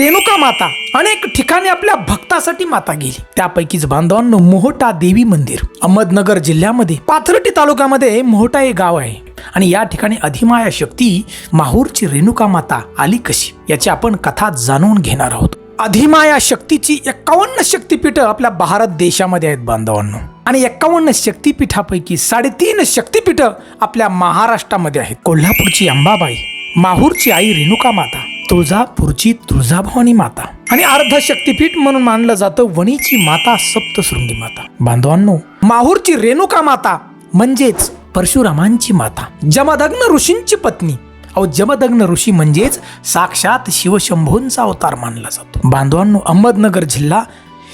रेणुका माता अनेक ठिकाणी आपल्या भक्तासाठी माता गेली. त्यापैकीच बांधवांनो मोहटा देवी मंदिर. अहमदनगर जिल्ह्यामध्ये पाथर्डी तालुक्यामध्ये मोहटा हे गाव आहे. आणि या ठिकाणी अधिमाया शक्ती माहूरची रेणुका माता आली कशी याची आपण कथा जाणून घेणार आहोत. अधिमाया शक्तीची एक्कावन्न शक्तीपीठ आपल्या भारत देशामध्ये आहेत बांधवांनो. आणि एक्कावन्न शक्तीपीठापैकी साडेतीन शक्तीपीठ आपल्या महाराष्ट्रामध्ये आहेत. कोल्हापूरची अंबाबाई माहूरची आई रेणुका माता तुळजापूरची तुळजाभवानी माता. आणि अर्ध शक्तीपीठ म्हणून मानलं जातं वणीची माता सप्तशृंगी माता. बांधवांनो माहूरची रेणुका माता म्हणजेच परशुरामांची माता. जमदग्न ऋषींची पत्नी. अहो जमदग्न ऋषी म्हणजेच साक्षात शिवशंभूंचा अवतार मानला जातो. बांधवांनो अहमदनगर जिल्हा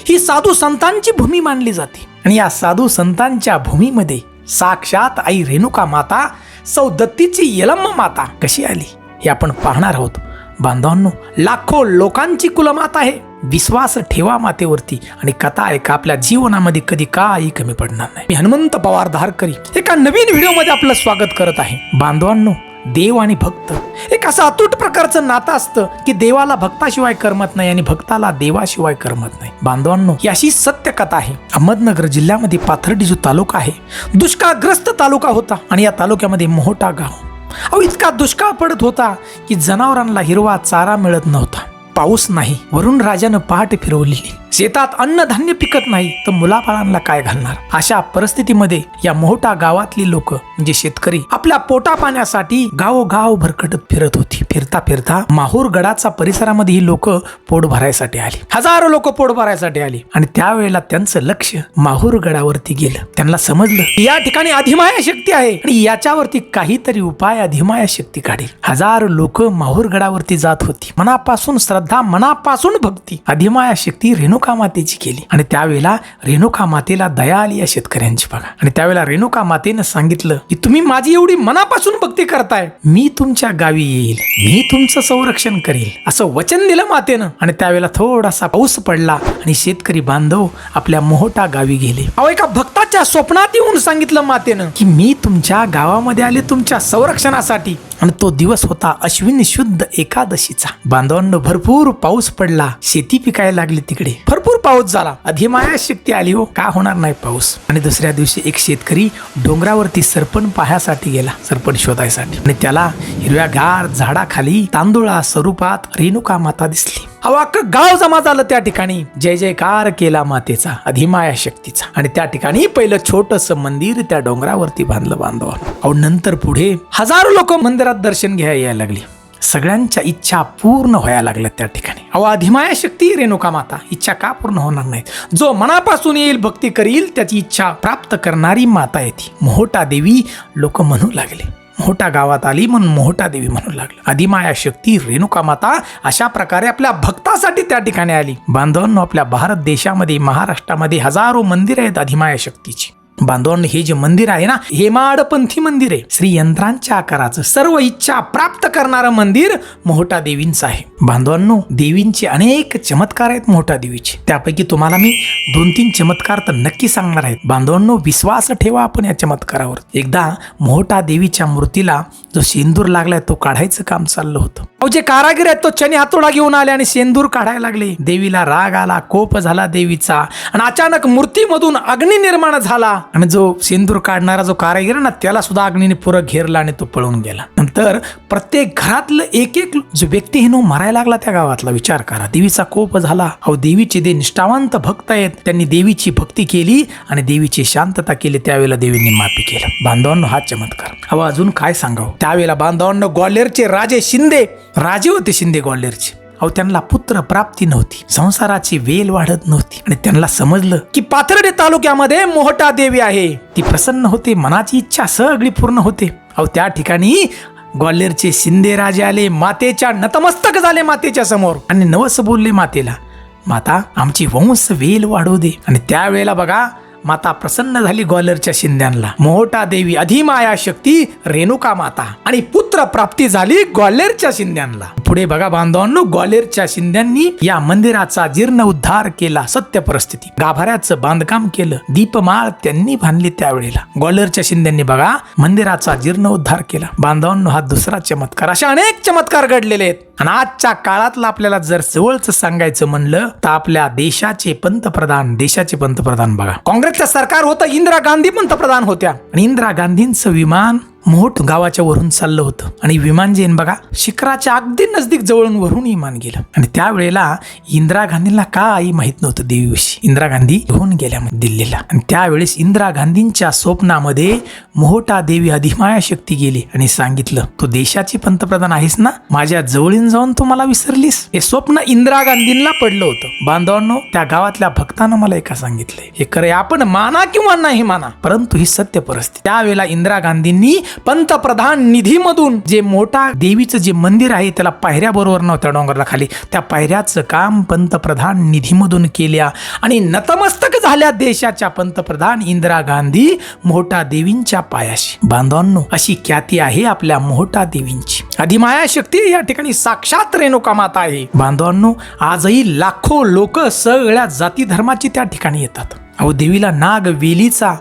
ही साधू संतांची भूमी मानली जाते. आणि या साधू संतांच्या भूमीमध्ये साक्षात आई रेणुका माता सौदत्तीची यलम्मा माता कशी आली हे आपण पाहणार आहोत. बांधवांनो लाखो लोकांची कुलमात आहे. विश्वास ठेवा मातेवरती आणि कथा ऐका आपल्या जीवनामध्ये कधी काही कमी पडणार नाही. मी हनुमंत पवार धारकरी एका नवीन व्हिडिओमध्ये आपलं स्वागत करत आहे. बांधवांनो देव आणि भक्त एक असं अतूट प्रकारचं नातं असतं की देवाला भक्ताशिवाय करमत नाही आणि भक्ताला देवाशिवाय करमत नाही. बांधवांनो ही अशी सत्य कथा आहे. अहमदनगर जिल्ह्यामध्ये पाथर्डी जो तालुका आहे दुष्काळग्रस्त तालुका होता आणि या तालुक्यामध्ये मोहटा गाव. अहो इतका दुष्काळ पडत होता की जनावरांना हिरवा चारा मिळत नव्हता. पाऊस नाही. वरुण राजानं पहाट फिरवलेली. शेतात अन्नधान्य पिकत नाही तर मुलाबाळांना काय घालणार? अशा परिस्थितीमध्ये या मोठा गावातली लोक म्हणजे शेतकरी आपल्या पोटापाण्यासाठी गावोगाव भरकटत फिरत होती. फिरता फिरता माहूर गडाचा परिसरामध्ये ही लोक पोट भरायसाठी आली. हजारो लोक पोट भरायसाठी आली. आणि त्यावेळेला त्यांचं लक्ष माहूर गडावरती गेलं. त्यांना समजलं की या ठिकाणी अधिमाया शक्ती आहे. आणि याच्यावरती काहीतरी उपाय अधिमाया शक्ती काढेल. हजारो लोक माहूर गडावरती जात होती. मनापासून श्रद्धा मनापासून भक्ती. अधिमाया शक्ती रेणुका मातेची केली. आणि त्यावेळेला रेणुका मातेला दया आली या शेतकऱ्यांची बघा. आणि त्यावेळेला रेणुका मातेनं सांगितलं की तुम्ही माझी एवढी मनापासून भक्ती करताय. मी तुमच्या गावी येईल. मी तुमचं संरक्षण करेल. असं वचन दिलं मातेनं. आणि त्यावेळेला थोडासा पाऊस पडला आणि शेतकरी बांधव आपल्या मोहटा गावी गेले. अहो एका भक्ता भक्ताच्या स्वप्नात येऊन सांगितलं मातेनं की मी तुमच्या गावामध्ये आले तुमच्या संरक्षणासाठी. आणि तो दिवस होता अश्विन शुद्ध एकादशीचा. बांधवांड भरपूर पाऊस पडला. शेती पिकायला लागली तिकडे. भरपूर पाऊस झाला. अधिमाया शक्ती आली हो. का होणार नाही पाऊस? आणि दुसऱ्या दिवशी एक शेतकरी डोंगरावरती सरपण पाहण्यासाठी गेला. सरपण शोधायसाठी. आणि त्याला हिरव्यागार झाडाखाली तांदुळा स्वरूपात रेणुका माता दिसली. अवाक गाव जमा झालं त्या ठिकाणी. जय जयकार केला मातेचा. अधिमाया शक्तीचा. आणि त्या ठिकाणी पहिलं छोटस मंदिर त्या डोंगरावरती बांधलं बांधव अहो नंतर पुढे हजारो लोक मंदिरात दर्शन घ्यायला यायला लागली. सगळ्यांच्या इच्छा पूर्ण व्हायला लागल्या त्या ठिकाणी. अहो अधिमाया शक्ती रेणुका माता इच्छा का पूर्ण होणार नाहीत? जो मनापासून येईल भक्ती करील त्याची इच्छा प्राप्त करणारी माता येते. मोहटा देवी लोक म्हणू लागले. मोठा गावात आली म्हणून मोहटा देवी म्हणू लागला. अधिमाया शक्ती रेणुका माता अशा प्रकारे आपल्या भक्तासाठी त्या ठिकाणी आली. बांधवांनो आपल्या भारत देशामध्ये महाराष्ट्रामध्ये हजारो मंदिर आहेत अधिमाया शक्तीची. बांधवांनो हे जे मंदिर आहे ना हेमाडपंथी मंदिर आहे. श्री यंत्रांच्या आकाराचं सर्व इच्छा प्राप्त करणारं मंदिर मोहटा देवींचं आहे. बांधवांनो देवींचे अनेक चमत्कार आहेत मोठा देवीचे त्यापैकी तुम्हाला मी दोन तीन चमत्कार तर नक्की सांगणार आहेत. बांधवांनो विश्वास ठेवा आपण या चमत्कारावर. एकदा मोहटा देवीच्या मूर्तीला जो शेंदूर लागलाय तो काढायचं काम चाललं होतं. अहो जे कारागीर आहेत तो चने हातोडा घेऊन आले आणि शेंदूर काढायला लागले. देवीला राग आला कोप झाला देवीचा आणि अचानक मूर्तीमधून अग्नी निर्माण झाला. आणि जो सिंदूर काढणारा जो कारागीर आहे ना त्याला सुद्धा अग्नीने पुरं घेरला आणि तो पळून गेला. नंतर प्रत्येक घरातलं एक एक जो व्यक्ती हिनो मारायला लागला त्या गावातला. विचार करा. देवीचा कोप झाला. अहो देवीचे दे निष्ठावंत भक्त आहेत त्यांनी देवीची भक्ती केली आणि देवीची शांतता केली. त्यावेळेला देवींनी माफी केलं. बांधवांनो हा चमत्कार. अहो अजून काय सांगावं? त्यावेळेला बांधवांनो ग्वाल्हेरचे राजे शिंदे राजे होते शिंदे ग्वाल्हेरचे. अहो त्यांना पुत्र प्राप्ती नव्हती. संसाराची वेल वाढत नव्हती. आणि त्यांना समजलं की पाथर्डे तालुक्यामध्ये मोहटा देवी आहे. ती प्रसन्न होते मनाची इच्छा सगळी पूर्ण होते. अहो त्या ठिकाणी ग्वाल्हेरचे शिंदे राजे आले मातेच्या नतमस्तक झाले मातेच्या समोर. आणि नवस बोलले मातेला माता आमची वंश वेल वाढू दे. आणि त्यावेळेला बघा माता प्रसन्न झाली ग्वालरच्या शिंद्यांना. मोहटा देवी अधिमाया शक्ती रेणुका माता आणि पुत्र प्राप्ती झाली ग्वालेरच्या शिंद्यांना. पुढे बघा बांधवांनो ग्वालेरच्या शिंद्यांनी या मंदिराचा जीर्ण उद्धार केला सत्य परिस्थिती. गाभाऱ्याचं बांधकाम केलं दीपमाळ त्यांनी बांधली त्यावेळेला. ग्वाल्हेरच्या शिंद्यांनी बघा मंदिराचा जीर्ण उद्धार केला. बांधवांनो हा दुसरा चमत्कार. अशा अनेक चमत्कार घडलेले आहेत. आणि आजच्या काळातला आपल्याला जर जवळच सांगायचं म्हणलं तर आपल्या देशाचे पंतप्रधान देशाचे पंतप्रधान बघा. काँग्रेस सरकार होतं इंदिरा गांधी पंतप्रधान होत्या. आणि इंदिरा गांधींचं विमान मोठ गावाच्या वरून चाललं होतं. आणि विमान जे बघा शिखराच्या अगदी नजदीक जवळून वरून विमान गेलं. आणि त्यावेळेला इंदिरा गांधींना का आई माहीत नव्हतं देवीविषयी. इंदिरा गांधी घेऊन गेल्या मग दिल्लीला. आणि त्यावेळेस इंदिरा गांधींच्या स्वप्नामध्ये मोहटा देवी अधिमाया शक्ती गेली आणि सांगितलं तू देशाची पंतप्रधान आहेस ना? माझ्या जवळीन जाऊन तू मला विसरलीस. हे स्वप्न इंदिरा गांधींना पडलं होतं. बांधवांनो त्या गावातल्या भक्तानं मला एका सांगितलंय. हे खरे आपण माना किंवा नाही माना परंतु ही सत्य परिस्थिती. त्यावेळेला इंदिरा गांधींनी पंतप्रधान निधीमधून जे मोठा देवीचं जे मंदिर आहे त्याला पायऱ्या बरोबर नव्हत्या डोंगराला खाली. त्या पायऱ्याचं काम पंतप्रधान निधीमधून केल्या. आणि नतमस्तक झाल्या देशाच्या पंतप्रधान इंदिरा गांधी मोठा देवींच्या पायाशी. बांधवांनो अशी ख्याती आहे आपल्या मोठा देवींची. अधिमाया शक्ती या ठिकाणी साक्षात रेणुका माता आहे. बांधवांनो आजही लाखो लोक सगळ्या जाती धर्माची त्या ठिकाणी येतात. अहो देवीला नाग वेलीचा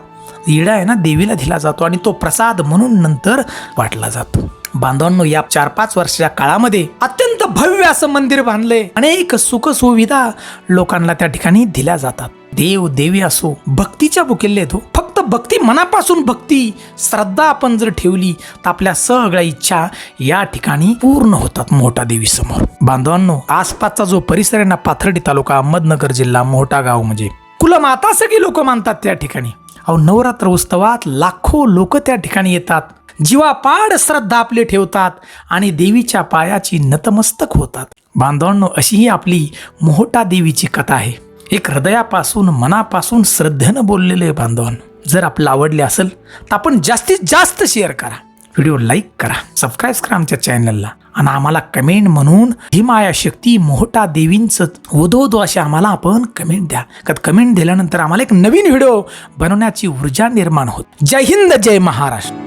इडा आहे ना देवीला दिला जातो आणि तो प्रसाद म्हणून नंतर वाटला जातो. बांधवांनो या चार पाच वर्षाच्या काळामध्ये अत्यंत भव्य असं मंदिर बांधलंय. अनेक सुख सुविधा लोकांना त्या ठिकाणी दिल्या जातात. देव देवी असो भक्तीच्या बुकेले तो. फक्त भक्ती मनापासून भक्ती श्रद्धा आपण जर ठेवली तर आपल्या सगळ्या इच्छा या ठिकाणी पूर्ण होतात मोठा देवी समोर बांधवांनो आसपासचा जो परिसर आहे ना पाथर्डी तालुका अहमदनगर जिल्हा मोठा गाव म्हणजे. कुलमाता सगळी लोक मानतात त्या ठिकाणी. अहो नवरात्र उत्सवात लाखो लोक त्या ठिकाणी येतात. जीवापाड श्रद्धा आपली ठेवतात आणि देवीच्या पायाची नतमस्तक होतात. बांधवांनो अशी ही आपली मोहटा देवीची कथा आहे. एक हृदयापासून मनापासून श्रद्धेनं बोललेले बांधवांनो. जर आपलं आवडले असेल तर आपण जास्तीत जास्त शेअर करा. व्हिडिओ लाईक करा सबस्क्राईब करा आमच्या चॅनलला आणि आम्हाला कमेंट म्हणून ही माया शक्ती मोहटा देवींचं वधोदो असे आम्हाला आपण कमेंट द्या. का कमेंट दिल्यानंतर आम्हाला एक नवीन व्हिडिओ बनवण्याची ऊर्जा निर्माण होत. जय हिंद जय महाराष्ट्र.